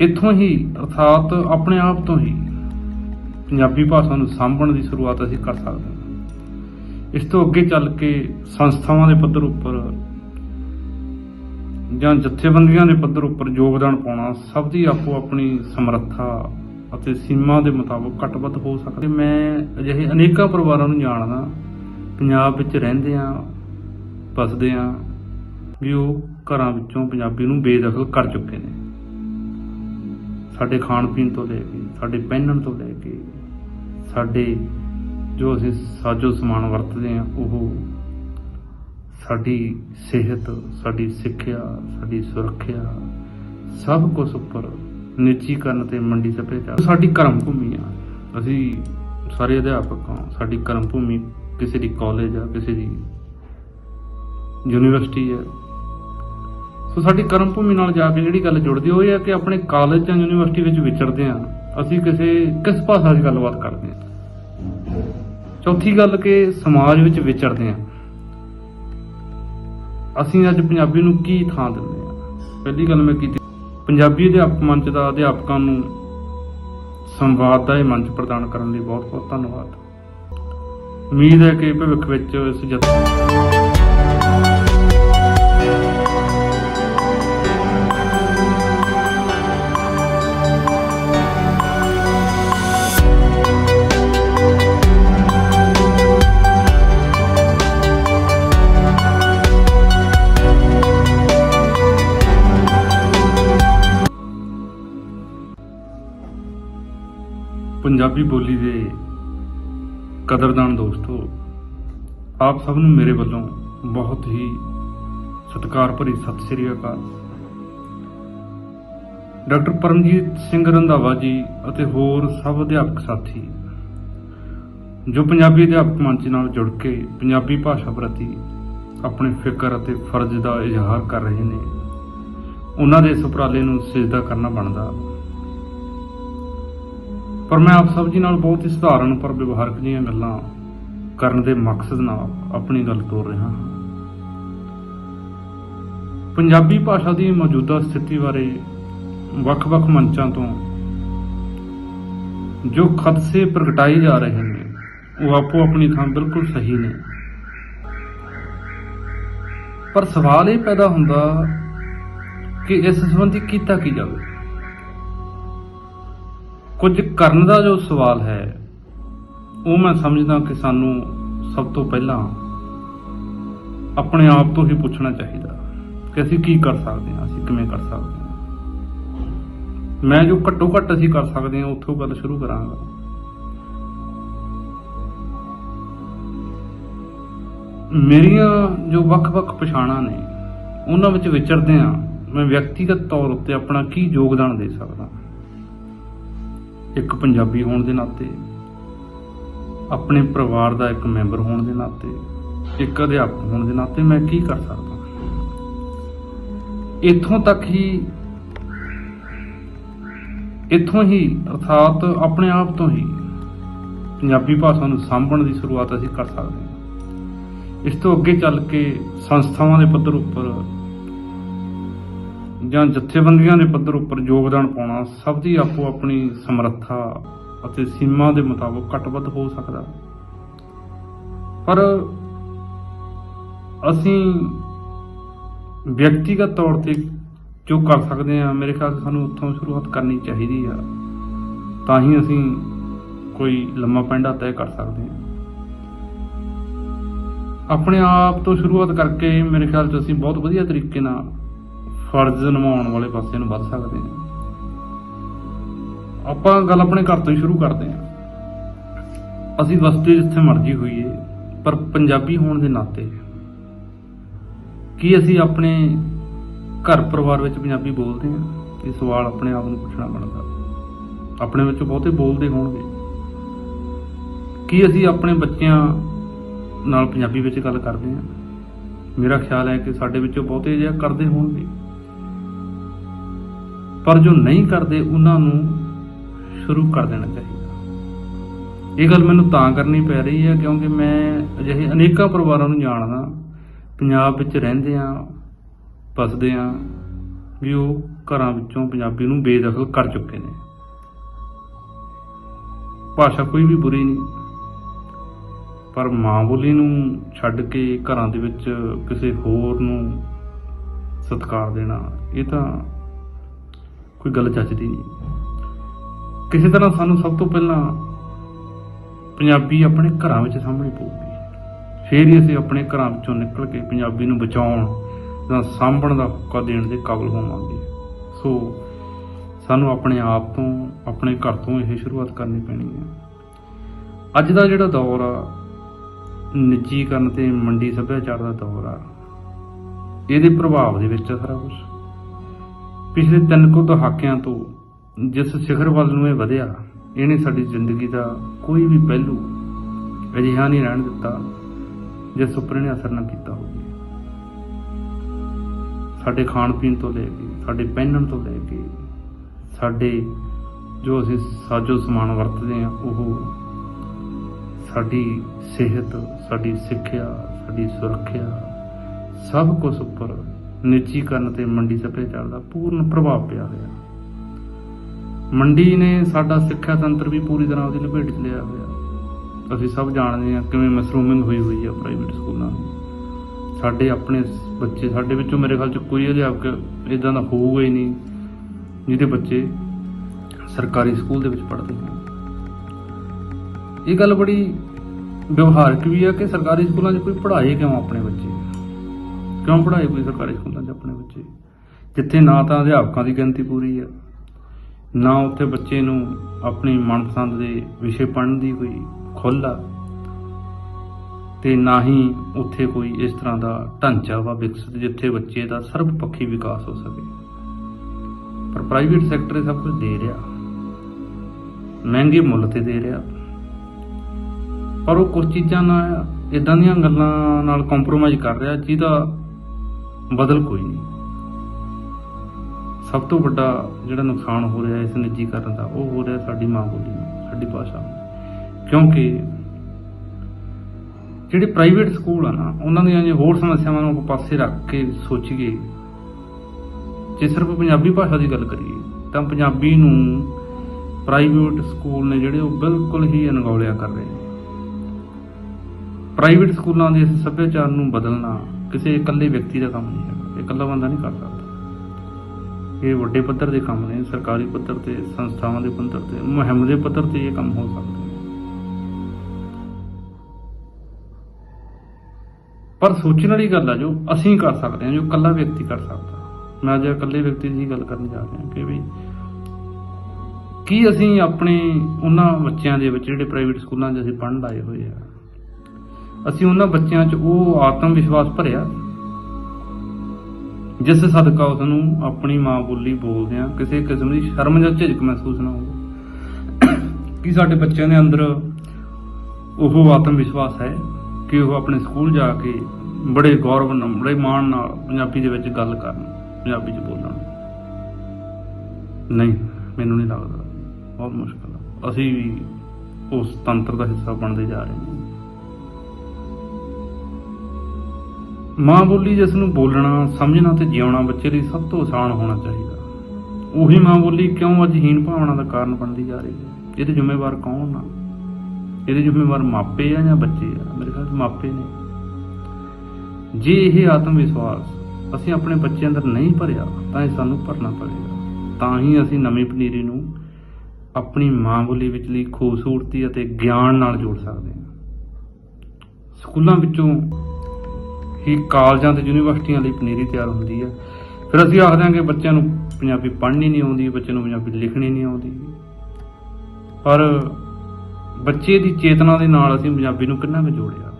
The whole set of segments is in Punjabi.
ਇੱਥੋਂ ਹੀ, ਅਰਥਾਤ ਆਪਣੇ ਆਪ ਤੋਂ ਹੀ ਪੰਜਾਬੀ ਭਾਸ਼ਾ ਨੂੰ ਸਾਂਭਣ ਦੀ ਸ਼ੁਰੂਆਤ ਅਸੀਂ ਕਰ ਸਕਦੇ ਹਾਂ। ਇਸ ਤੋਂ ਅੱਗੇ ਚੱਲ ਕੇ ਸੰਸਥਾਵਾਂ ਦੇ ਪੱਧਰ ਉੱਪਰ ਜਾਂ ਜਥੇਬੰਦੀਆਂ ਦੇ ਪੱਧਰ ਉੱਪਰ ਯੋਗਦਾਨ ਪਾਉਣਾ, ਸਭ ਦੀ ਆਪੋ ਆਪਣੀ ਸਮਰੱਥਾ ਅਤੇ ਸੀਮਾ ਦੇ ਮੁਤਾਬਕ ਘੱਟ ਹੋ ਸਕਦਾ ਮੈਂ ਅਜਿਹੇ ਅਨੇਕਾਂ ਪਰਿਵਾਰਾਂ ਨੂੰ ਜਾਣਦਾ, ਪੰਜਾਬ ਵਿੱਚ ਰਹਿੰਦੇ ਆ ਵਸਦੇ ਆ ਵੀ ਉਹ ਘਰਾਂ ਵਿੱਚੋਂ ਪੰਜਾਬੀ ਨੂੰ ਬੇਦਖਲ ਕਰ ਚੁੱਕੇ ਨੇ। ਸਾਡੇ ਖਾਣ ਪੀਣ ਤੋਂ ਲੈ ਕੇ, ਸਾਡੇ ਪਹਿਨਣ ਤੋਂ ਲੈ ਕੇ, ਸਾਡੇ ਜੋ ਅਸੀਂ ਸਾਜੋ ਸਮਾਨ ਵਰਤਦੇ ਆ ਉਹ ਸਾਡੀ ਸਿਹਤ, ਸਾਡੀ ਸਿੱਖਿਆ, ਸਾਡੀ ਸੁਰੱਖਿਆ, ਸਭ ਕੁਝ ਉੱਪਰ ਨਿੱਜੀਕਰਨ ਤੇ ਮੰਡੀ ਸੱਭਿਆਚਾਰ ਸਾਡੀ ਕਰਮ ਭੂਮੀ ਆ। ਅਸੀਂ ਸਾਰੇ ਅਧਿਆਪਕ ਹਾਂ। ਸਾਡੀ ਕਰਮ ਭੂਮੀ ਕਿਸੇ ਦੀ ਕਾਲਜ ਆ, ਕਿਸੇ ਦੀ ਯੂਨੀਵਰਸਿਟੀ ਹੈ ਸੋ ਸਾਡੀ ਕਰਮ ਭੂਮੀ ਨਾਲ ਜਾ ਕੇ ਜਿਹੜੀ ਗੱਲ ਜੁੜਦੀ ਉਹ ਇਹ ਹੈ ਕਿ ਆਪਣੇ ਕਾਲਜ ਜਾਂ ਯੂਨੀਵਰਸਿਟੀ ਵਿੱਚ ਵਿਚਰਦੇ ਆ, ਅਸੀਂ ਕਿਸੇ, ਕਿਸ ਭਾਸ਼ਾ 'ਚ ਗੱਲਬਾਤ ਕਰਦੇ ਆ। ਚੌਥੀ ਗੱਲ ਕਿ ਸਮਾਜ ਵਿੱਚ ਵਿਚਰਦੇ ਆ। ਅਸੀਂ ਅੱਜ ਪੰਜਾਬੀ ਨੂੰ ਕੀ ਥਾਂ ਦਿੰਦੇ ਆ? ਪਹਿਲੀ ਗੱਲ ਮੈਂ ਕੀਤੀ, ਪੰਜਾਬੀ ਅਧਿਆਪਕ ਮੰਚ ਦਾ ਅਧਿਆਪਕਾਂ ਨੂੰ ਸੰਵਾਦ ਦਾ ਇਹ ਮੰਚ ਪ੍ਰਦਾਨ ਕਰਨ ਲਈ ਬਹੁਤ ਬਹੁਤ ਧੰਨਵਾਦ। ਉਮੀਦ ਹੈ ਕਿ ਭਵਿੱਖ ਵਿੱਚ ਇਸ ਜਥ ਪੰਜਾਬੀ ਬੋਲੀ ਦੇ ਕਦਰਦਾਨ ਦੋਸਤੋ, ਆਪ ਸਭ ਨੂੰ ਮੇਰੇ ਵੱਲੋਂ ਬਹੁਤ ਹੀ ਸਤਿਕਾਰ ਭਰੀ ਸਤਿ ਸ੍ਰੀ ਅਕਾਲ। ਡਾਕਟਰ ਪਰਮਜੀਤ ਸਿੰਘ ਰੰਧਾਵਾ ਜੀ ਅਤੇ ਹੋਰ ਸਭ ਅਧਿਆਪਕ ਸਾਥੀ, ਜੋ ਪੰਜਾਬੀ ਅਧਿਆਪਕ ਮੰਚ ਨਾਲ ਜੁੜ ਕੇ ਪੰਜਾਬੀ ਭਾਸ਼ਾ ਪ੍ਰਤੀ ਆਪਣੇ ਫਿਕਰ ਅਤੇ ਫਰਜ਼ ਦਾ ਇਜ਼ਹਾਰ ਕਰ ਰਹੇ ਨੇ, ਉਹਨਾਂ ਦੇ ਇਸ ਉਪਰਾਲੇ ਨੂੰ ਸਿਜਦਾ ਕਰਨਾ ਬਣਦਾ। ਪਰ ਮੈਂ ਆਪ ਸਭ ਜੀ ਨਾਲ ਬਹੁਤ ਹੀ ਸਧਾਰਨ ਪਰ ਵਿਵਹਾਰਕ ਜਿਹੀਆਂ ਗੱਲਾਂ ਕਰਨ ਦੇ ਮਕਸਦ ਨਾਲ ਆਪਣੀ ਗੱਲ ਤੋਰ ਰਿਹਾ ਹਾਂ। ਪੰਜਾਬੀ ਭਾਸ਼ਾ ਦੀ ਮੌਜੂਦਾ ਸਥਿਤੀ ਬਾਰੇ ਵੱਖ-ਵੱਖ ਮੰਚਾਂ ਤੋਂ ਜੋ ਖਦਸੇ ਪ੍ਰਗਟਾਏ ਜਾ ਰਹੇ ਨੇ, ਉਹ ਆਪੋ ਆਪਣੀ ਥਾਂ ਬਿਲਕੁਲ ਸਹੀ ਨੇ। ਪਰ ਸਵਾਲ ਇਹ ਪੈਦਾ ਹੁੰਦਾ ਕਿ ਇਸ ਸੰਬੰਧੀ ਕੀਤਾ ਕੀ ਜਾਵੇ? ਕੁਝ ਕਰਨ ਦਾ ਜੋ ਸਵਾਲ ਹੈ, ਉਹ ਮੈਂ ਸਮਝਦਾ ਕਿ ਸਾਨੂੰ ਸਭ ਤੋਂ ਪਹਿਲਾਂ ਆਪਣੇ ਆਪ ਤੋਂ ਹੀ ਪੁੱਛਣਾ ਚਾਹੀਦਾ ਕਿ ਅਸੀਂ ਕੀ ਕਰ ਸਕਦੇ ਹਾਂ, ਅਸੀਂ ਕਿਵੇਂ ਕਰ ਸਕਦੇ ਹਾਂ। ਮੈਂ ਜੋ ਘੱਟੋ ਘੱਟ ਅਸੀਂ ਕਰ ਸਕਦੇ ਹਾਂ, ਉੱਥੋਂ ਗੱਲ ਸ਼ੁਰੂ ਕਰਾਂਗਾ। ਮੇਰੀਆਂ ਜੋ ਵੱਖ-ਵੱਖ ਪਛਾਣਾਂ ਨੇ, ਉਹਨਾਂ ਵਿੱਚ ਵਿਚਰਦੇ ਆ ਮੈਂ ਵਿਅਕਤੀਗਤ ਤੌਰ ਉੱਤੇ ਆਪਣਾ ਕੀ ਯੋਗਦਾਨ ਦੇ ਸਕਦਾ। ਇੱਕ ਪੰਜਾਬੀ ਹੋਣ ਦੇ ਨਾਤੇ, ਆਪਣੇ ਪਰਿਵਾਰ ਦਾ ਇੱਕ ਮੈਂਬਰ ਹੋਣ ਦੇ ਨਾਤੇ, ਇੱਕ ਅਧਿਆਪਕ ਹੋਣ ਦੇ ਨਾਤੇ ਮੈਂ ਕੀ ਕਰ ਸਕਦਾ? ਇੱਥੋਂ ਤੱਕ ਹੀ, ਇੱਥੋਂ ਹੀ, ਅਰਥਾਤ ਆਪਣੇ ਆਪ ਤੋਂ ਹੀ ਪੰਜਾਬੀ ਭਾਸ਼ਾ ਨੂੰ ਸਾਂਭਣ ਦੀ ਸ਼ੁਰੂਆਤ ਅਸੀਂ ਕਰ ਸਕਦੇ ਹਾਂ। ਇਸ ਤੋਂ ਅੱਗੇ ਚੱਲ ਕੇ ਸੰਸਥਾਵਾਂ ਦੇ ਪੱਧਰ ਉੱਪਰ ਜਾਂ ਜਥੇਬੰਦੀਆਂ ਦੇ ਪੱਧਰ ਉੱਪਰ ਯੋਗਦਾਨ ਪਾਉਣਾ ਸਭ ਦੀ ਆਪੋ ਆਪਣੀ ਸਮਰੱਥਾ ਅਤੇ ਸੀਮਾ ਦੇ ਮੁਤਾਬਕ ਘਟਵੱਧ ਹੋ ਸਕਦਾ। ਪਰ ਅਸੀਂ ਵਿਅਕਤੀਗਤ ਤੌਰ ਤੇ ਜੋ ਕਰ ਸਕਦੇ ਹਾਂ, ਮੇਰੇ ਖਿਆਲ 'ਚ ਸਾਨੂੰ ਉੱਥੋਂ ਸ਼ੁਰੂਆਤ ਕਰਨੀ ਚਾਹੀਦੀ ਆ। ਤਾਂ ਹੀ ਅਸੀਂ ਕੋਈ ਲੰਮਾ ਪੈਂਡਾ ਤੈਅ ਕਰ ਸਕਦੇ ਹਾਂ। ਆਪਣੇ ਆਪ ਤੋਂ ਸ਼ੁਰੂਆਤ ਕਰਕੇ ਮੇਰੇ ਖਿਆਲ 'ਚ ਅਸੀਂ ਬਹੁਤ ਵਧੀਆ ਤਰੀਕੇ ਨਾਲ ਫਰਜ਼ ਨਿਭਾਉਣ ਵਾਲੇ ਪਾਸੇ ਨੂੰ ਵੱਧ ਸਕਦੇ ਹਾਂ ਆਪਾਂ ਗੱਲ ਆਪਣੇ ਘਰ ਤੋਂ ਹੀ ਸ਼ੁਰੂ ਕਰਦੇ ਹਾਂ। ਅਸੀਂ ਵਸਦੇ ਜਿੱਥੇ ਮਰਜ਼ੀ ਹੋਈਏ, ਪਰ ਪੰਜਾਬੀ ਹੋਣ ਦੇ ਨਾਤੇ ਕੀ ਅਸੀਂ ਆਪਣੇ ਘਰ ਪਰਿਵਾਰ ਵਿੱਚ ਪੰਜਾਬੀ ਬੋਲਦੇ ਹਾਂ? ਇਹ ਸਵਾਲ ਆਪਣੇ ਆਪ ਨੂੰ ਪੁੱਛਣਾ ਬਣਦਾ। ਆਪਣੇ ਵਿੱਚੋਂ ਬਹੁਤੇ ਬੋਲਦੇ ਹੋਣਗੇ। ਕੀ ਅਸੀਂ ਆਪਣੇ ਬੱਚਿਆਂ ਨਾਲ ਪੰਜਾਬੀ ਵਿੱਚ ਗੱਲ ਕਰਦੇ ਹਾਂ? ਮੇਰਾ ਖਿਆਲ ਹੈ ਕਿ ਸਾਡੇ ਵਿੱਚੋਂ ਬਹੁਤੇ ਜਿਹਾ ਕਰਦੇ ਹੋਣਗੇ। ਪਰ ਜੋ ਨਹੀਂ ਕਰਦੇ, ਉਹਨਾਂ ਨੂੰ ਸ਼ੁਰੂ ਕਰ ਦੇਣਾ ਚਾਹੀਦਾ। ਇਹ ਗੱਲ ਮੈਨੂੰ ਤਾਂ ਕਰਨੀ ਪੈ ਰਹੀ ਹੈ, ਕਿਉਂਕਿ ਮੈਂ ਅਜਿਹੇ ਅਨੇਕਾਂ ਪਰਿਵਾਰਾਂ ਨੂੰ ਜਾਣਦਾ, ਪੰਜਾਬ ਵਿੱਚ ਰਹਿੰਦੇ ਆ ਵਸਦੇ ਆ ਵੀ ਉਹ ਘਰਾਂ ਵਿੱਚੋਂ ਪੰਜਾਬੀ ਨੂੰ ਬੇਦਖਲ ਕਰ ਚੁੱਕੇ ਨੇ। ਭਾਸ਼ਾ ਕੋਈ ਵੀ ਬੁਰੀ ਨਹੀਂ। ਪਰ ਮਾਂ ਬੋਲੀ ਨੂੰ ਛੱਡ ਕੇ ਘਰਾਂ ਦੇ ਵਿੱਚ ਕਿਸੇ ਹੋਰ ਨੂੰ ਸਤਿਕਾਰ ਦੇਣਾ, ਇਹ ਤਾਂ ਕੋਈ ਗੱਲ ਚੱਜਦੀ ਨਹੀਂ। ਕਿਸੇ ਤਰ੍ਹਾਂ ਸਾਨੂੰ ਸਭ ਤੋਂ ਪਹਿਲਾਂ ਪੰਜਾਬੀ ਆਪਣੇ ਘਰਾਂ ਵਿੱਚ ਸਾਹਮਣੇ ਪਊਗੀ। ਫੇਰ ਹੀ ਅਸੀਂ ਆਪਣੇ ਘਰਾਂ ਵਿੱਚੋਂ ਨਿਕਲ ਕੇ ਪੰਜਾਬੀ ਨੂੰ ਬਚਾਉਣ ਜਾਂ ਸਾਂਭਣ ਦਾ ਹੁੱਕਾ ਦੇਣ ਦੇ ਕਾਬਿਲ ਹੋਵਾਂਗੇ। ਸੋ ਸਾਨੂੰ ਆਪਣੇ ਆਪ ਤੋਂ, ਆਪਣੇ ਘਰ ਤੋਂ ਇਹ ਸ਼ੁਰੂਆਤ ਕਰਨੀ ਪੈਣੀ ਹੈ। ਅੱਜ ਦਾ ਜਿਹੜਾ ਦੌਰ ਆ, ਨਿੱਜੀਕਰਨ ਤੇ ਮੰਡੀ ਸੱਭਿਆਚਾਰ ਦਾ ਦੌਰ ਆ, ਇਹਦੇ ਪ੍ਰਭਾਵ ਦੇ ਵਿੱਚ ਆ ਸਾਰਾ ਕੁਝ ਪਿਛਲੇ ਤਿੰਨ ਕੁ ਦਹਾਕਿਆਂ ਤੋਂ ਜਿਸ ਸਿਖਰ ਵੱਲ ਨੂੰ ਇਹ ਵਧਿਆ, ਇਹਨੇ ਸਾਡੀ ਜ਼ਿੰਦਗੀ ਦਾ ਕੋਈ ਵੀ ਪਹਿਲੂ ਅਜਿਹਾ ਨਹੀਂ ਰਹਿਣ ਦਿੱਤਾ ਜਿਸ ਉੱਪਰ ਇਹਨੇ ਅਸਰ ਨਾ ਕੀਤਾ ਹੋਵੇ। ਸਾਡੇ ਖਾਣ ਪੀਣ ਤੋਂ ਲੈ ਕੇ, ਸਾਡੇ ਪਹਿਨਣ ਤੋਂ ਲੈ ਕੇ, ਸਾਡੇ ਜੋ ਅਸੀਂ ਸਾਜੋ ਸਮਾਨ ਵਰਤਦੇ ਆ ਉਹ ਸਾਡੀ ਸਿਹਤ, ਸਾਡੀ ਸਿੱਖਿਆ, ਸਾਡੀ ਸੁਰੱਖਿਆ, ਸਭ ਕੁਝ ਉੱਪਰ ਨਿੱਜੀਕਰਨ ਤੇ ਮੰਡੀ ਸੱਭਿਆਚਾਰ ਦਾ ਪੂਰਨ ਪ੍ਰਭਾਵ ਪਿਆ ਹੋਇਆ। ਮੰਡੀ ਨੇ ਸਾਡਾ ਸਿੱਖਿਆ ਤੰਤਰ ਵੀ ਪੂਰੀ ਤਰ੍ਹਾਂ ਉਹਦੀ ਲਪੇਟ 'ਚ ਲਿਆ ਹੋਇਆ। ਅਸੀਂ ਸਭ ਜਾਣਦੇ ਹਾਂ ਕਿਵੇਂ ਮਸਰੂਮਿੰਗ ਹੋਈ ਹੋਈ ਹੈ ਪ੍ਰਾਈਵੇਟ ਸਕੂਲਾਂ ਦੀ। ਸਾਡੇ ਆਪਣੇ ਬੱਚੇ, ਸਾਡੇ ਵਿੱਚੋਂ ਮੇਰੇ ਖਿਆਲ 'ਚ ਕੋਈ ਅਧਿਆਪਕ ਇਦਾਂ ਦਾ ਹੋਊਗਾ ਹੀ ਨਹੀਂ, ਜਿਹਦੇ ਬੱਚੇ ਸਰਕਾਰੀ ਸਕੂਲ ਦੇ ਵਿੱਚ ਪੜ੍ਹਦੇ ਹੋਣ। ਇਹ ਗੱਲ ਬੜੀ ਵਿਵਹਾਰਕ ਵੀ ਹੈ ਕਿ ਸਰਕਾਰੀ ਸਕੂਲਾਂ 'ਚ ਕੋਈ ਪੜ੍ਹਾਏ ਕਿਉਂ ਆਪਣੇ ਬੱਚੇ? ਕਿਉਂ ਪੜ੍ਹਾਏ ਕੋਈ ਸਰਕਾਰੀ ਸਕੂਲਾਂ 'ਚ ਆਪਣੇ ਬੱਚੇ? ਜਿੱਥੇ ਨਾ ਤਾਂ ਅਧਿਆਪਕਾਂ ਦੀ ਗਿਣਤੀ ਪੂਰੀ ਹੈ ਨਾ ਉੱਥੇ ਬੱਚੇ ਨੂੰ ਆਪਣੀ ਮਨਪਸੰਦ ਦੇ ਵਿਸ਼ੇ ਪੜ੍ਹਨ ਦੀ ਕੋਈ ਖੁੱਲ੍ਹ ਆ ਤੇ ਨਾ ਹੀ ਉੱਥੇ ਕੋਈ ਇਸ ਤਰ੍ਹਾਂ ਦਾ ਢਾਂਚਾ ਵਾ ਵਿਕਸਿਤ ਜਿੱਥੇ ਬੱਚੇ ਦਾ ਸਰਬ ਪੱਖੀ ਵਿਕਾਸ ਹੋ ਸਕੇ। ਪਰ ਪ੍ਰਾਈਵੇਟ ਸੈਕਟਰ ਇਹ ਸਭ ਕੁਝ ਦੇ ਰਿਹਾ। ਮਹਿੰਗੇ ਮੁੱਲ ਤੇ ਦੇ ਰਿਹਾ। ਪਰ ਉਹ ਕੁਝ ਚੀਜ਼ਾਂ ਨਾਲ ਇਦਾਂ ਦੀਆਂ ਗੱਲਾਂ ਨਾਲ ਕੰਪਰੋਮਾਈਜ਼ ਕਰ ਰਿਹਾ, ਜਿਹਦਾ ਬਦਲ ਕੋਈ ਨਹੀਂ। ਸਭ ਤੋਂ ਵੱਡਾ ਜਿਹੜਾ ਨੁਕਸਾਨ ਹੋ ਰਿਹਾ ਇਸ ਨਿੱਜੀਕਰਨ ਦਾ, ਉਹ ਹੋ ਰਿਹਾ ਸਾਡੀ ਮਾਂ ਬੋਲੀ ਨੂੰ, ਸਾਡੀ ਭਾਸ਼ਾ ਨੂੰ। ਕਿਉਂਕਿ ਜਿਹੜੇ ਪ੍ਰਾਈਵੇਟ ਸਕੂਲ ਆ ਨਾ, ਉਹਨਾਂ ਦੀਆਂ ਜੇ ਹੋਰ ਸਮੱਸਿਆਵਾਂ ਨੂੰ ਆਪਾਂ ਪਾਸੇ ਰੱਖ ਕੇ ਸੋਚੀਏ, ਜੇ ਸਿਰਫ ਪੰਜਾਬੀ ਭਾਸ਼ਾ ਦੀ ਗੱਲ ਕਰੀਏ, ਤਾਂ ਪੰਜਾਬੀ ਨੂੰ ਪ੍ਰਾਈਵੇਟ ਸਕੂਲ ਨੇ ਜਿਹੜੇ ਉਹ ਬਿਲਕੁਲ ਹੀ ਅਣਗੌਲਿਆ ਕਰ ਰਹੇ ਨੇ। ਪ੍ਰਾਈਵੇਟ ਸਕੂਲਾਂ ਦੇ ਇਸ ਸੱਭਿਆਚਾਰ ਨੂੰ ਬਦਲਣਾ ਕਿਸੇ ਇਕੱਲੇ ਵਿਅਕਤੀ ਦਾ ਕੰਮ ਨਹੀਂ ਹੈ। ਇਕੱਲਾ ਬੰਦਾ ਨਹੀਂ ਕਰ ਸਕਦਾ। ਇਹ ਵੱਡੇ ਪੱਧਰ ਦੇ ਕੰਮ ਨੇ, ਸਰਕਾਰੀ ਪੱਧਰ ਤੇ, ਸੰਸਥਾਵਾਂ ਦੇ ਪੱਧਰ ਤੇ, ਮੁਹਿੰਮ ਦੇ ਪੱਧਰ ਤੇ ਇਹ ਕੰਮ ਹੋ ਸਕਦਾ ਪਰ ਸੋਚਣ ਵਾਲੀ ਗੱਲ ਆ, ਜੋ ਅਸੀਂ ਕਰ ਸਕਦੇ ਹਾਂ, ਜੋ ਇਕੱਲਾ ਵਿਅਕਤੀ ਕਰ ਸਕਦਾ। ਮੈਂ ਅੱਜ ਇਕੱਲੇ ਵਿਅਕਤੀ ਦੀ ਗੱਲ ਕਰਨ ਜਾ ਰਿਹਾ ਕਿ ਵੀ ਕੀ ਅਸੀਂ ਆਪਣੇ ਉਹਨਾਂ ਬੱਚਿਆਂ ਦੇ ਵਿੱਚ, ਜਿਹੜੇ ਪ੍ਰਾਈਵੇਟ ਸਕੂਲਾਂ 'ਚ ਅਸੀਂ ਪੜ੍ਹਨ ਲਾਏ ਹੋਏ ਆ ਅਸੀਂ ਉਹਨਾਂ ਬੱਚਿਆਂ 'ਚ ਉਹ ਆਤਮ ਵਿਸ਼ਵਾਸ ਭਰਿਆ। ਜਿਸ ਸਦਕਾ ਉਸ ਨੂੰ ਆਪਣੀ ਮਾਂ ਬੋਲੀ ਬੋਲਦੇ ਆ ਕਿਸੇ ਕਿਸਮ ਦੀ ਸ਼ਰਮ ਜਾਂ ਝਿਜਕ ਮਹਿਸੂਸ ਨਾ ਹੋਵੇ। ਕਿ ਸਾਡੇ ਬੱਚਿਆਂ ਦੇ ਅੰਦਰ ਉਹ ਆਤਮ ਵਿਸ਼ਵਾਸ ਹੈ ਕਿ ਉਹ ਆਪਣੇ ਸਕੂਲ ਜਾ ਕੇ ਬੜੇ ਗੌਰਵ ਨਾਲ, ਬੜੇ ਮਾਣ ਨਾਲ ਪੰਜਾਬੀ ਦੇ ਵਿੱਚ ਗੱਲ ਕਰਨ, ਪੰਜਾਬੀ 'ਚ ਬੋਲਣ। ਨਹੀਂ, ਮੈਨੂੰ ਨਹੀਂ ਲੱਗਦਾ। ਬਹੁਤ ਮੁਸ਼ਕਲ ਆ। ਅਸੀਂ ਵੀ ਉਸ ਤੰਤਰ ਦਾ ਹਿੱਸਾ ਬਣਦੇ ਜਾ ਰਹੇ ਹਾਂ। ਮਾਂ ਬੋਲੀ ਜਿਸ ਨੂੰ ਬੋਲਣਾ, ਸਮਝਣਾ ਤੇ ਜਿਉਣਾ ਬੱਚੇ ਲਈ ਸਭ ਤੋਂ ਆਸਾਨ ਹੋਣਾ ਚਾਹੀਦਾ। ਉਹੀ ਮਾਂ ਬੋਲੀ ਕਿਉਂ ਅੱਜ ਹੀਣ ਭਾਵਨਾ ਦਾ ਕਾਰਨ ਬਣਦੀ ਜਾ ਰਹੀ ਹੈ? ਇਹਦੇ ਜ਼ਿੰਮੇਵਾਰ ਕੌਣ ਆ? ਇਹਦੇ ਜ਼ਿੰਮੇਵਾਰ ਮਾਪੇ ਆ ਜਾਂ ਬੱਚੇ ਆ? ਮੇਰੇ ਖਿਆਲ ਮਾਪੇ ਨੇ। ਜੇ ਇਹ ਆਤਮ ਵਿਸ਼ਵਾਸ ਅਸੀਂ ਆਪਣੇ ਬੱਚੇ ਅੰਦਰ ਨਹੀਂ ਭਰਿਆ, ਤਾਂ ਇਹ ਸਾਨੂੰ ਭਰਨਾ ਪਵੇਗਾ। ਤਾਂ ਹੀ ਅਸੀਂ ਨਵੀਂ ਪਨੀਰੀ ਨੂੰ ਆਪਣੀ ਮਾਂ ਬੋਲੀ ਵਿੱਚਲੀ ਖੂਬਸੂਰਤੀ ਅਤੇ ਗਿਆਨ ਨਾਲ ਜੋੜ ਸਕਦੇ ਹਾਂ। ਸਕੂਲਾਂ ਵਿੱਚੋਂ ਹੀ ਕਾਲਜਾਂ ਤੇ ਯੂਨੀਵਰਸਿਟੀਆਂ ਲਈ ਪਨੀਰੀ ਤਿਆਰ ਹੁੰਦੀ ਹੈ ਫਿਰ ਅਸੀਂ ਆਖਦੇ ਹਾਂ ਕਿ ਬੱਚਿਆਂ ਨੂੰ ਪੰਜਾਬੀ ਪੜ੍ਹਨੀ ਨਹੀਂ ਆਉਂਦੀ, ਬੱਚੇ ਨੂੰ ਪੰਜਾਬੀ ਲਿਖਣੀ ਨਹੀਂ ਆਉਂਦੀ। ਪਰ ਬੱਚੇ ਦੀ ਚੇਤਨਾ ਦੇ ਨਾਲ ਅਸੀਂ ਪੰਜਾਬੀ ਨੂੰ ਕਿੰਨਾ ਕੁ ਜੋੜਿਆ।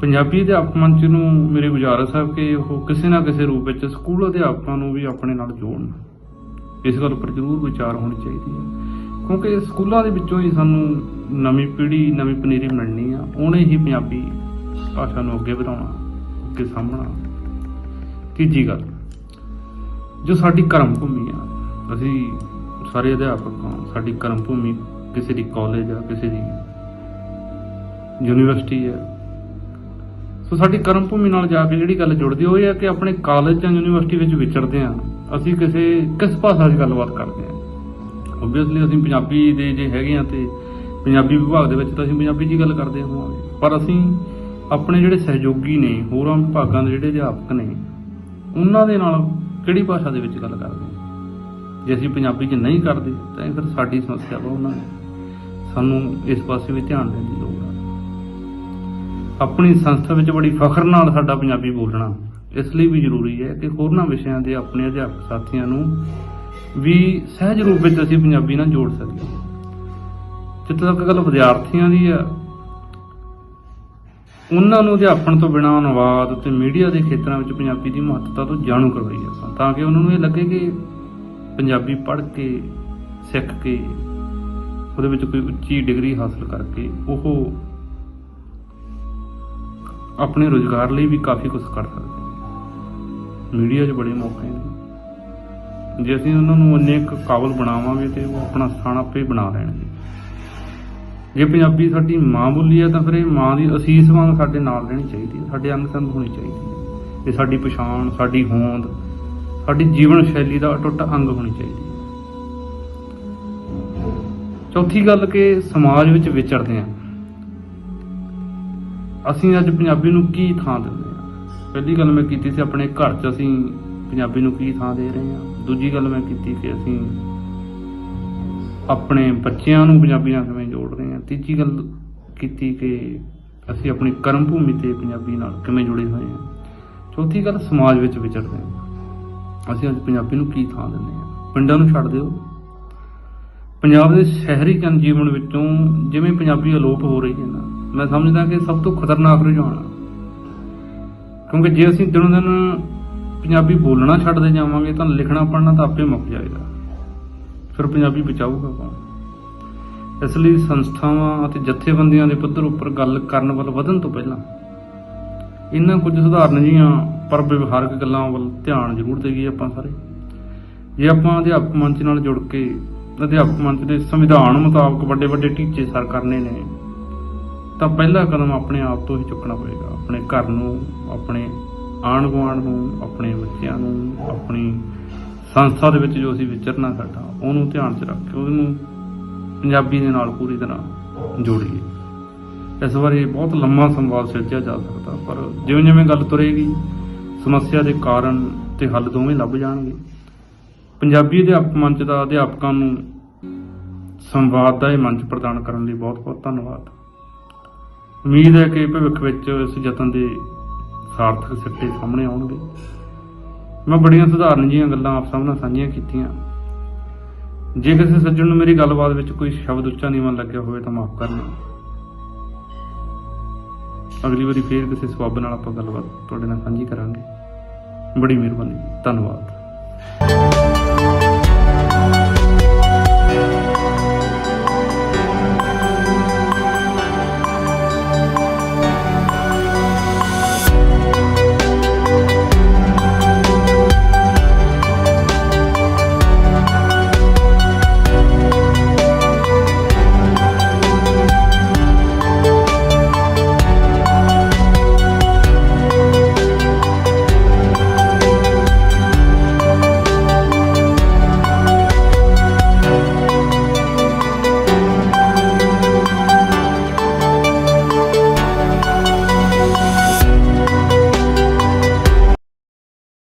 ਪੰਜਾਬੀ ਅਧਿਆਪਕ ਮੰਚ ਨੂੰ ਮੇਰੀ ਗੁਜ਼ਾਰਿਸ਼ ਹੈ ਕਿ ਉਹ ਕਿਸੇ ਨਾ ਕਿਸੇ ਰੂਪ ਵਿੱਚ ਸਕੂਲ ਅਧਿਆਪਕਾਂ ਨੂੰ ਵੀ ਆਪਣੇ ਨਾਲ ਜੋੜਨ। ਇਸ ਗੱਲ ਉੱਪਰ ਜ਼ਰੂਰ ਵਿਚਾਰ ਹੋਣੀ ਚਾਹੀਦੀ ਹੈ ਕਿਉਂਕਿ ਸਕੂਲਾਂ ਦੇ ਵਿੱਚੋਂ ਹੀ ਸਾਨੂੰ ਨਵੀਂ ਪੀੜ੍ਹੀ, ਨਵੀਂ ਪਨੀਰੀ ਮਿਲਣੀ ਆ। ਉਹਨੇ ਹੀ ਪੰਜਾਬੀ ਭਾਸ਼ਾ ਨੂੰ ਅੱਗੇ ਵਧਾਉਣਾ, ਅੱਗੇ ਸਾਂਭਣਾ। ਤੀਜੀ ਗੱਲ, ਜੋ ਸਾਡੀ ਕਰਮ ਭੂਮੀ ਆ, ਅਸੀਂ ਸਾਰੇ ਅਧਿਆਪਕ ਹਾਂ, ਸਾਡੀ ਕਰਮ ਭੂਮੀ ਕਿਸੇ ਦੀ ਕਾਲਜ ਆ, ਕਿਸੇ ਦੀ ਯੂਨੀਵਰਸਿਟੀ ਆ। ਸੋ ਸਾਡੀ ਕਰਮ ਭੂਮੀ ਨਾਲ ਜਾ ਕੇ ਜਿਹੜੀ ਗੱਲ ਜੁੜਦੀ ਉਹ ਇਹ ਹੈ ਕਿ ਆਪਣੇ ਕਾਲਜ ਜਾਂ ਯੂਨੀਵਰਸਿਟੀ ਵਿੱਚ ਵਿਚਰਦੇ ਆ ਅਸੀਂ ਕਿਸੇ, ਕਿਸ ਭਾਸ਼ਾ 'ਚ ਗੱਲਬਾਤ ਕਰਦੇ ਆ ਓਬਵੀਅਸਲੀ ਅਸੀਂ ਪੰਜਾਬੀ ਦੇ ਜੇ ਹੈਗੇ ਆ ਤੇ ਪੰਜਾਬੀ ਵਿਭਾਗ ਦੇ ਵਿੱਚ ਤਾਂ ਅਸੀਂ ਪੰਜਾਬੀ 'ਚ ਹੀ ਗੱਲ ਕਰਦੇ ਹੋਵਾਂਗੇ, ਪਰ ਅਸੀਂ ਆਪਣੇ ਜਿਹੜੇ ਸਹਿਯੋਗੀ ਨੇ, ਹੋਰਾਂ ਵਿਭਾਗਾਂ ਦੇ ਜਿਹੜੇ ਅਧਿਆਪਕ ਨੇ, ਉਹਨਾਂ ਦੇ ਨਾਲ ਕਿਹੜੀ ਭਾਸ਼ਾ ਦੇ ਵਿੱਚ ਗੱਲ ਕਰਦੇ ਜੇ ਅਸੀਂ ਪੰਜਾਬੀ 'ਚ ਨਹੀਂ ਕਰਦੇ, ਤਾਂ ਇਹ ਫਿਰ ਸਾਡੀ ਸਮੱਸਿਆ ਵਾ ਉਹਨਾਂ ਨੇ ਸਾਨੂੰ ਇਸ ਪਾਸੇ ਵੀ ਧਿਆਨ ਦੇਣ ਦੀ ਲੋੜ ਹੈ ਆਪਣੀ ਸੰਸਥਾ ਵਿੱਚ ਬੜੀ ਫਖਰ ਨਾਲ ਸਾਡਾ ਪੰਜਾਬੀ ਬੋਲਣਾ ਇਸ ਲਈ ਵੀ ਜ਼ਰੂਰੀ ਹੈ ਕਿ ਹੋਰਨਾਂ ਵਿਸ਼ਿਆਂ ਦੇ ਆਪਣੇ ਅਧਿਆਪਕ ਸਾਥੀਆਂ ਨੂੰ ਵੀ ਸਹਿਜ ਰੂਪ ਵਿੱਚ ਅਸੀਂ ਪੰਜਾਬੀ ਨਾਲ ਜੋੜ ਸਕੀਏ। ਜਿੱਥੇ ਤੱਕ ਗੱਲ ਵਿਦਿਆਰਥੀਆਂ ਦੀ ਆ ਉਹਨਾਂ ਨੂੰ ਅਧਿਆਪਨ ਤੋਂ ਬਿਨਾਂ ਅਨੁਵਾਦ ਤੇ ਮੀਡੀਆ ਦੇ ਖੇਤਰਾਂ ਵਿੱਚ ਪੰਜਾਬੀ ਦੀ ਮਹੱਤਤਾ ਤੋਂ ਜਾਣੂ ਕਰਵਾਈ ਆਪਾਂ ਤਾਂ ਕਿ ਉਹਨਾਂ ਨੂੰ ਇਹ ਲੱਗੇ ਕਿ ਪੰਜਾਬੀ ਪੜ੍ਹ ਕੇ, ਸਿੱਖ ਕੇ, ਉਹਦੇ ਵਿੱਚ ਕੋਈ ਉੱਚੀ ਡਿਗਰੀ ਹਾਸਲ ਕਰਕੇ ਉਹ ਆਪਣੇ ਰੋਜ਼ਗਾਰ ਲਈ ਵੀ ਕਾਫੀ ਕੁਝ ਕਰ ਸਕਦੇ ਮੀਡੀਆ 'ਚ ਬੜੇ ਮੌਕੇ ਨੇ। ਜੇ ਅਸੀਂ ਉਹਨਾਂ ਨੂੰ ਇੰਨੇ ਕਾਬਲ ਬਣਾਵਾਂਗੇ ਤੇ ਉਹ ਆਪਣਾ ਸਥਾਨ ਆਪੇ ਬਣਾ ਲੈਣਗੇ। ਜੇ ਪੰਜਾਬੀ ਸਾਡੀ ਮਾਂ ਬੋਲੀ ਹੈ ਤਾਂ ਫਿਰ ਇਹ ਮਾਂ ਦੀ ਅਸੀਸ ਵਾਂਗ ਸਾਡੇ ਨਾਲ ਰਹਿਣੀ ਚਾਹੀਦੀ ਹੈ ਸਾਡੇ ਅੰਗ ਸੰਗ ਹੋਣੀ ਚਾਹੀਦੀ ਹੈ ਇਹ ਸਾਡੀ ਪਛਾਣ, ਸਾਡੀ ਹੋਂਦ, ਸਾਡੀ ਜੀਵਨ ਸ਼ੈਲੀ ਦਾ ਅਟੁੱਟ ਅੰਗ ਹੋਣੀ ਚਾਹੀਦੀ ਹੈ ਚੌਥੀ ਗੱਲ ਕਿ ਸਮਾਜ ਵਿੱਚ ਵਿਚਰਦੇ ਹਾਂ ਅਸੀਂ ਅੱਜ ਪੰਜਾਬੀ ਨੂੰ ਕੀ ਥਾਂ ਦਿੰਦੇ ਹਾਂ ਪਹਿਲੀ ਗੱਲ ਮੈਂ ਕੀਤੀ ਸੀ ਆਪਣੇ ਘਰ 'ਚ ਅਸੀਂ ਪੰਜਾਬੀ ਨੂੰ ਕੀ ਥਾਂ ਦੇ ਰਹੇ ਹਾਂ ਦੂਜੀ ਗੱਲ ਮੈਂ ਕੀਤੀ ਕਿ ਅਸੀਂ ਆਪਣੇ ਬੱਚਿਆਂ ਨੂੰ ਪੰਜਾਬੀ ਨਾਲ ਕਿਵੇਂ ਜੋੜ ਰਹੇ ਹਾਂ ਤੀਜੀ ਗੱਲ ਕੀਤੀ ਕਿ ਅਸੀਂ ਆਪਣੀ ਕਰਮ ਭੂਮੀ ਤੇ ਪੰਜਾਬੀ ਨਾਲ ਕਿਵੇਂ ਜੁੜੇ ਹੋਏ ਹਾਂ। ਚੌਥੀ ਗੱਲ, ਸਮਾਜ ਵਿੱਚ ਵਿਚਰਦੇ ਹਾਂ। ਅਸੀਂ ਅੱਜ ਪੰਜਾਬੀ ਨੂੰ ਕੀ ਥਾਂ ਦਿੰਦੇ ਹਾਂ? ਪਿੰਡਾਂ ਨੂੰ ਛੱਡ ਦਿਓ। ਪੰਜਾਬ ਦੇ ਸ਼ਹਿਰੀ ਜਨ ਜੀਵਨ ਵਿੱਚੋਂ ਜਿਵੇਂ ਪੰਜਾਬੀ ਅਲੋਪ ਹੋ ਰਹੀ ਹੈ ਨਾ, ਮੈਂ ਸਮਝਦਾ ਕਿ ਸਭ ਤੋਂ ਖਤਰਨਾਕ ਰੁਝਾਨ ਕਿਉਂਕਿ ਜੇ ਅਸੀਂ ਦਿਨੋਂ ਦਿਨ ਪੰਜਾਬੀ ਬੋਲਣਾ ਛੱਡਦੇ ਜਾਵਾਂਗੇ ਤਾਂ ਲਿਖਣਾ ਪੜ੍ਹਨਾ ਤਾਂ ਆਪੇ ਮੁੱਕ ਜਾਏਗਾ। ਫਿਰ ਪੰਜਾਬੀ ਬਚਾਊਗਾ ਕੌਣ? ਇਸ ਲਈ ਸੰਸਥਾਵਾਂ ਅਤੇ ਜਥੇਬੰਦੀਆਂ ਦੇ ਪੱਧਰ ਉੱਪਰ ਗੱਲ ਕਰਨ ਵੱਲ ਵਧਣ ਤੋਂ ਪਹਿਲਾਂ ਇਹਨਾਂ ਕੁਝ ਸਧਾਰਨ ਜੀਆਂ ਪਰ ਵਿਵਹਾਰਕ ਗੱਲਾਂ ਵੱਲ ਧਿਆਨ ਜ਼ਰੂਰ ਦੇਈਏ ਆਪਾਂ ਸਾਰੇ। ਜੇ ਆਪਾਂ ਅਧਿਆਪਕ ਮੰਚ ਨਾਲ ਜੁੜ ਕੇ ਅਧਿਆਪਕ ਮੰਚ ਦੇ ਸੰਵਿਧਾਨ ਮੁਤਾਬਕ ਵੱਡੇ ਵੱਡੇ ਟੀਚੇ ਸਰ ਕਰਨੇ ਨੇ, ਤਾਂ ਪਹਿਲਾ ਕਦਮ ਆਪਣੇ ਆਪ ਤੋਂ ਹੀ ਚੁੱਕਣਾ ਪਏਗਾ ਆਪਣੇ ਘਰ ਨੂੰ, ਆਪਣੇ ਆਂਢ ਗੁਆਂਢ ਨੂੰ, ਆਪਣੇ ਬੱਚਿਆਂ ਨੂੰ, ਆਪਣੀ ਸੰਸਥਾ ਦੇ ਵਿੱਚ ਜੋ ਅਸੀਂ ਵਿਚਰਨਾ ਸਾਡਾ, ਉਹਨੂੰ ਧਿਆਨ 'ਚ ਰੱਖ ਕੇ ਉਹਨੂੰ ਪੰਜਾਬੀ ਦੇ ਨਾਲ ਪੂਰੀ ਤਰ੍ਹਾਂ ਜੋੜੀਏ ਇਸ ਬਾਰੇ ਬਹੁਤ ਲੰਮਾ ਸੰਵਾਦ ਸਿਰਜਿਆ ਜਾ ਸਕਦਾ, ਪਰ ਜਿਵੇਂ ਜਿਵੇਂ ਗੱਲ ਤੁਰੇਗੀ, ਸਮੱਸਿਆ ਦੇ ਕਾਰਨ ਤੇ ਹੱਲ ਦੋਵੇਂ ਲੱਭ ਜਾਣਗੇ। ਪੰਜਾਬੀ ਅਧਿਆਪਕ ਮੰਚ ਦਾ ਅਧਿਆਪਕਾਂ ਨੂੰ ਸੰਵਾਦ ਦਾ ਇਹ ਮੰਚ ਪ੍ਰਦਾਨ ਕਰਨ ਲਈ ਬਹੁਤ ਬਹੁਤ ਧੰਨਵਾਦ। ਉਮੀਦ ਹੈ ਕਿ ਭਵਿੱਖ ਵਿੱਚ ਇਸ ਯਤਨ ਦੇ ਸਾਰਥਕ ਸਿੱਟੇ ਸਾਹਮਣੇ ਆਉਣਗੇ। ਮੈਂ ਬੜੀਆਂ ਸੁਧਾਰਨ ਜੀਆਂ ਗੱਲਾਂ ਆਪ ਸਭ ਨਾਲ ਸਾਂਝੀਆਂ ਕੀਤੀਆਂ। ਜੇ ਕਿਸੇ ਸੱਜਣ ਨੂੰ ਮੇਰੀ ਗੱਲਬਾਤ ਵਿੱਚ ਕੋਈ ਸ਼ਬਦ ਉੱਚਾ ਨੀਵਾਂ ਲੱਗਿਆ ਹੋਵੇ ਤਾਂ ਮਾਫ ਕਰ ਕਰਨਾ ਅਗਲੀ ਵਾਰੀ ਫੇਰ ਕਿਸੇ ਸਬੱਬ ਨਾਲ ਆਪਾਂ ਗੱਲਬਾਤ ਤੁਹਾਡੇ ਨਾਲ ਸਾਂਝੀ ਕਰਾਂਗੇ। ਬੜੀ ਮਿਹਰਬਾਨੀ। ਧੰਨਵਾਦ।